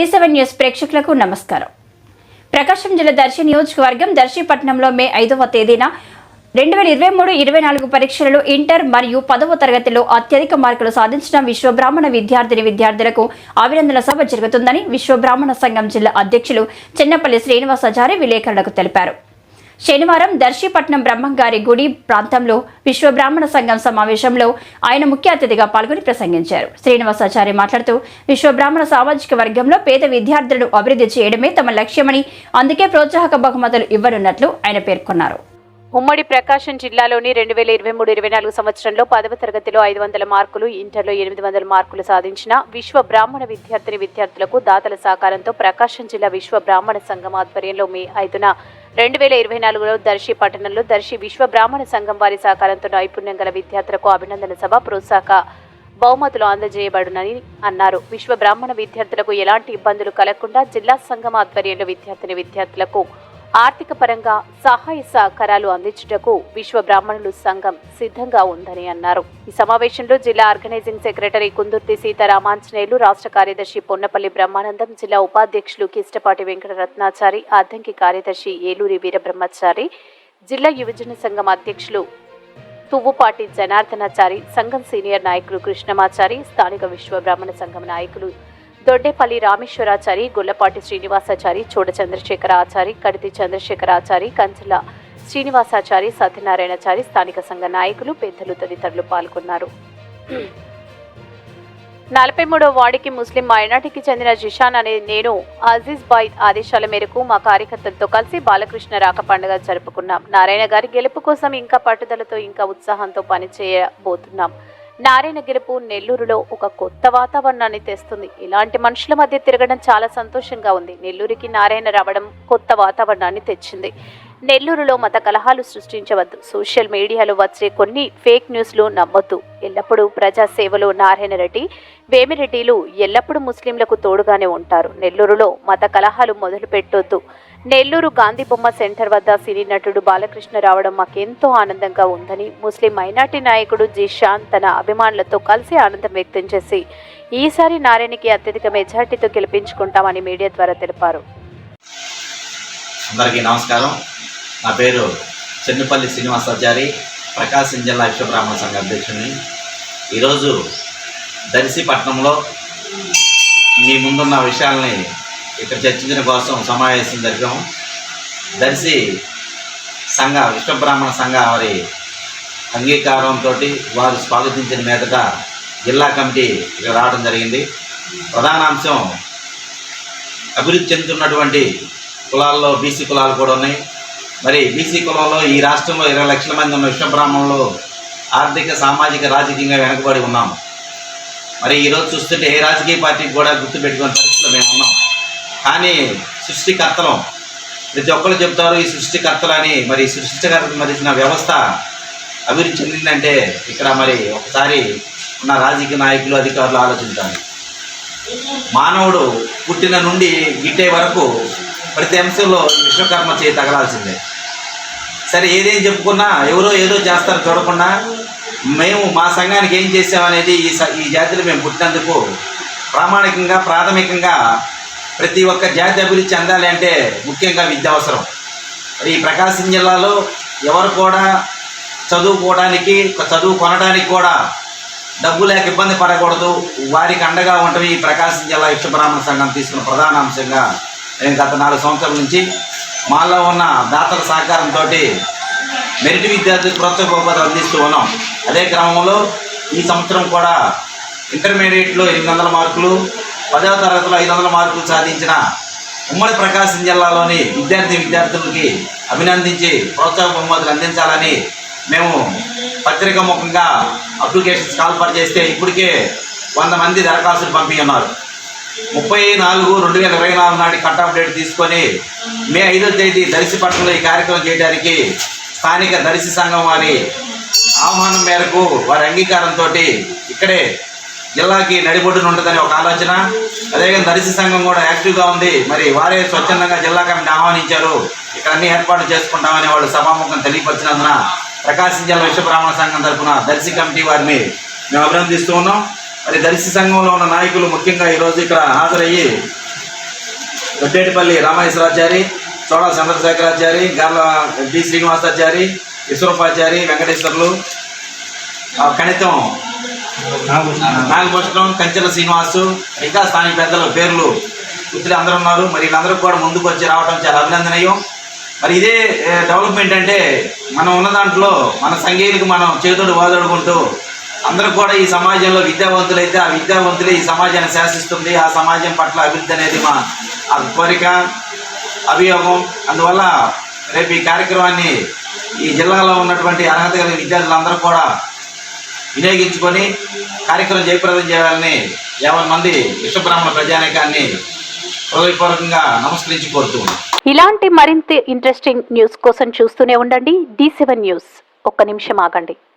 D seven news ప్రేక్షకులకు నమస్కారం. ప్రకాశం జిల్లా దర్శి నియోజకవర్గం దర్శిపట్నంలో మే ఐదవ తేదీన రెండు వేల ఇరవై మూడు ఇరవై నాలుగు పరీక్షలలో ఇంటర్ మరియు పదవ తరగతిలో అత్యధిక మార్కులు సాధించిన విశ్వబ్రాహ్మణ విద్యార్థిని విద్యార్థులకు అభినందన సభ జరుగుతుందని విశ్వబ్రాహ్మణ సంఘం జిల్లా అధ్యక్షులు చెన్నపల్లి శ్రీనివాసాచారి విలేకరులకు తెలిపారు. శనివారం దర్శిపట్నం బ్రహ్మంగారి గుడి ప్రాంతంలో విశ్వ బ్రాహ్మణ సంఘం సమావేశంలో ఆయన ముఖ్య అతిథిగా పాల్గొని ప్రసంగించారు. శ్రీనివాసాచారి మాట్లాడుతూ విశ్వ బ్రాహ్మణ సామాజిక వర్గంలో పేద విద్యార్థులను అభివృద్ధి చేయడమే తమ లక్ష్యమని అందుకే ప్రోత్సాహక బహుమతులు ఇవ్వనున్నట్లు ఆయన పేర్కొన్నారు. ఉమ్మడి ప్రకాశం జిల్లాలోని రెండు వేల ఇరవై మూడు ఇరవై నాలుగు సంవత్సరంలో పదవ తరగతిలో ఐదు వందల మార్కులు ఇంటర్లో ఎనిమిది వందల మార్కులు సాధించిన విశ్వ బ్రాహ్మణ విద్యార్థిని విద్యార్థులకు దాతల సహకారంతో ప్రకాశం జిల్లా విశ్వ బ్రాహ్మణ సంఘం ఆధ్వర్యంలో మే ఐదున రెండు వేల ఇరవై నాలుగులో దర్శి పట్టణంలో దర్శి విశ్వ బ్రాహ్మణ సంఘం వారి సహకారంతో నైపుణ్యం గల విద్యార్థులకు అభినందన సభ ప్రోత్సాహక బహుమతులు అందజేయబడునని అన్నారు. విశ్వ బ్రాహ్మణ విద్యార్థులకు ఎలాంటి ఇబ్బందులు కలగకుండా జిల్లా సంఘం ఆధ్వర్యంలో విద్యార్థిని విద్యార్థులకు ఆర్థిక పరంగా సహాయ సహకారాలు అందించుటకు విశ్వ బ్రాహ్మణులు సంఘం సిద్ధంగా ఉందని అన్నారు. ఈ సమావేశంలో జిల్లా ఆర్గనైజింగ్ సెక్రటరీ కుందుర్తి సీతారామాంజనేయులు రాష్ట్ర కార్యదర్శి పొన్నపల్లి బ్రహ్మానందం జిల్లా ఉపాధ్యక్షులు కిష్టపాటి వెంకట రత్నాచారి అద్దంకి కార్యదర్శి ఏలూరి వీరబ్రహ్మచారి జిల్లా యువజన సంఘం అధ్యక్షులు తువ్వుపాటి జనార్దనాచారి సంఘం సీనియర్ నాయకులు కృష్ణమాచారి స్థానిక విశ్వ బ్రాహ్మణ సంఘం నాయకులు దొడ్డేపల్లి రామేశ్వరాచారి గుల్లపాటి శ్రీనివాసాచారి చూడ చంద్రశేఖర ఆచారి కడితి చంద్రశేఖర ఆచారి కంచల శ్రీనివాసాచారి సత్యనారాయణచారి స్థానిక సంఘ నాయకులు పెద్దలు తదితరులు పాల్గొన్నారు. నలభై మూడో వార్డుకి ముస్లిం మైనార్టీకి చెందిన జిషాన్ అనే నేను అజీజ్ బాయ్ ఆదేశాల మేరకు మా కార్యకర్తలతో కలిసి బాలకృష్ణ రాక పండుగ జరుపుకున్నాం. నారాయణ గారి గెలుపు కోసం ఇంకా పట్టుదలతో ఇంకా ఉత్సాహంతో పనిచేయబోతున్నాం. నారాయణ గెలుపు నెల్లూరులో ఒక కొత్త వాతావరణాన్ని తెస్తుంది. ఇలాంటి మనుషుల మధ్య తిరగడం చాలా సంతోషంగా ఉంది. నెల్లూరుకి నారాయణ రావడం కొత్త వాతావరణాన్ని తెచ్చింది. నెల్లూరులో మత కలహాలు సృష్టించవద్దు. సోషల్ మీడియాలో వచ్చే కొన్ని ఫేక్ న్యూస్లు నమ్మొద్దు. ఎల్లప్పుడూ ప్రజా సేవలో నారాయణ రెడ్డి వేమిరెడ్డిలు ఎల్లప్పుడూ ముస్లింలకు తోడుగానే ఉంటారు. నెల్లూరులో మత కలహాలు మొదలు పెట్టొద్దు. నెల్లూరు గాంధీ బొమ్మ సెంటర్ వద్ద సినీ నటుడు బాలకృష్ణ రావడం మాకెంతో ఆనందంగా ఉందని ముస్లిం మైనార్టీ నాయకుడు జిషాన్ తన అభిమానులతో కలిసి ఆనందం వ్యక్తం చేసి ఈసారి నారాయణకి అత్యధిక మెజార్టీతో గెలిపించుకుంటామని మీడియా ద్వారా తెలిపారు. అందరికీ నమస్కారం. నా పేరు చెన్నుపల్లి శ్రీనివాసాచారి ప్రకాశం జిల్లా విశ్వబ్రాహ్మణ సంఘ అధ్యక్షుడిని. ఈరోజు దర్శిపట్నంలో మీ ముందున్న విషయాల్ని ఇక్కడ చర్చించడం కోసం సమావేశం జరిగాము దర్శి సంఘ విశ్వబ్రాహ్మణ సంఘ వారి అంగీకారంతో వారు స్వాగతించిన మీదట జిల్లా కమిటీ ఇక్కడ రావడం జరిగింది. ప్రధాన అంశం అభివృద్ధి చెందుతున్నటువంటి కులాల్లో బీసీ కులాలు కూడా ఉన్నాయి. మరి బీసీ కులంలో ఈ రాష్ట్రంలో ఇరవై లక్షల మంది ఉన్న విశ్వబ్రాహ్మణులు ఆర్థిక సామాజిక రాజకీయంగా వెనకబడి ఉన్నాం. మరి ఈరోజు చూస్తుంటే ఏ రాజకీయ పార్టీకి కూడా గుర్తుపెట్టుకునే పరిస్థితిలో మేము ఉన్నాం. కానీ సృష్టికర్తలం ప్రతి ఒక్కరు చెప్తారు ఈ సృష్టికర్తలు అని మరి ఈ సృష్టికర్త మరిచిన వ్యవస్థ అభివృద్ధి చెందిందంటే ఇక్కడ మరి ఒకసారి ఉన్న రాజకీయ నాయకులు అధికారులు ఆలోచించాలి. మానవుడు పుట్టిన నుండి గిట్టే వరకు ప్రతి అంశంలో విశ్వకర్మ చేయి తగలాల్సిందే. సరే ఏదేం చెప్పుకున్నా ఎవరో ఏదో చేస్తారో చూడకుండా మేము మా సంఘానికి ఏం చేసామనేది ఈ ఈ జాతిలో మేము పుట్టినందుకు ప్రామాణికంగా ప్రాథమికంగా ప్రతి ఒక్క జాతి అభివృద్ధి చెందాలి అంటే ముఖ్యంగా విద్య అవసరం మరి ఈ ప్రకాశం జిల్లాలో ఎవరు కూడా చదువుకోవడానికి చదువు కొనడానికి కూడా డబ్బు లేక ఇబ్బంది పడకూడదు. వారికి అండగా ఉండటం ఈ ప్రకాశం జిల్లా విశ్వబ్రాహ్మణ సంఘం తీసుకున్న ప్రధాన అంశంగా నేను గత నాలుగు సంవత్సరాల నుంచి మాలో ఉన్న దాతల సహకారంతో మెరిట్ విద్యార్థులకు ప్రోత్సాహ బహుమతులు అందిస్తూ ఉన్నాం. అదే క్రమంలో ఈ సంవత్సరం కూడా ఇంటర్మీడియట్లో ఎనిమిది వందల మార్కులు పదవ తరగతిలో ఐదు వందల మార్కులు సాధించిన ఉమ్మడి ప్రకాశం జిల్లాలోని విద్యార్థి విద్యార్థులకి అభినందించి ప్రోత్సాహ బహుమతులు అందించాలని మేము పత్రిక ముఖంగా అప్లికేషన్స్ కాల్ఫర్ చేస్తే ఇప్పటికే వంద మంది దరఖాస్తులు పంపి ఉన్నారు ముప్పై నాలుగు రెండు వేల ఇరవై నాలుగు నాటి కట్ ఆఫ్ డేట్ తీసుకొని మే ఐదో తేదీ దర్శిపట్నంలో ఈ కార్యక్రమం చేయడానికి స్థానిక దర్శి సంఘం వారి ఆహ్వానం మేరకు వారి అంగీకారంతో ఇక్కడే జిల్లాకి నడిబొడ్డున ఉంటుందని ఒక ఆలోచన. అదేవిధంగా దర్శి సంఘం కూడా యాక్టివ్గా ఉంది. మరి వారే స్వచ్ఛందంగా జిల్లా కమిటీ ఆహ్వానించారు. ఇక్కడ అన్ని ఏర్పాట్లు చేసుకుంటామని వాళ్ళు సభాముఖం తెలియపరిచినందున ప్రకాశం జిల్లా విశ్వ బ్రాహ్మణ సంఘం తరఫున దర్శి కమిటీ వారిని మేము అభినందిస్తూ ఉన్నాం. మరి దర్శి సంఘంలో ఉన్న నాయకులు ముఖ్యంగా ఈరోజు ఇక్కడ హాజరయ్యి దొడ్డేటిపల్లి రామేశ్వరాచారి చోడా చంద్రశేఖరాచారి గార్ల డి శ్రీనివాసాచారి ఈశ్వరోపాచారి వెంకటేశ్వర్లు కణితం నాగభూషణం కంచెల శ్రీనివాసు ఇంకా స్థానిక పెద్దల పేర్లు గుర్తులు అందరూ ఉన్నారు. మరి వీళ్ళందరూ కూడా ముందుకు వచ్చి రావడం చాలా అభినందనీయం. మరి ఇదే డెవలప్మెంట్ అంటే మనం ఉన్న దాంట్లో మన సంఘీయులకు మనం చేతుడు వాదడుకుంటూ అందరూ కూడా ఈ సమాజంలో విద్యావంతులైతే ఆ విద్యావంతులే ఈ సమాజాన్ని శాసిస్తుంది. ఆ సమాజం పట్ల అభివృద్ధి అనేది మా ఆ కోరిక అభియోగం. అందువల్ల రేపు ఈ కార్యక్రమాన్ని ఈ జిల్లాలో ఉన్నటువంటి అర్హత కలిగిన విద్యార్థులందరూ కూడా వినియోగించుకొని కార్యక్రమం జయప్రదం చేయాలని యాభై మంది విశ్వబ్రాహ్మణ ప్రజానీకాన్ని హృదయపూర్వకంగా నమస్కరించి కోరుతున్నాను ఇలాంటి మరింత ఇంట్రెస్టింగ్ న్యూస్ కోసం చూస్తూనే ఉండండి. డి సెవెన్ న్యూస్ ఒక్క నిమిషం ఆగండి.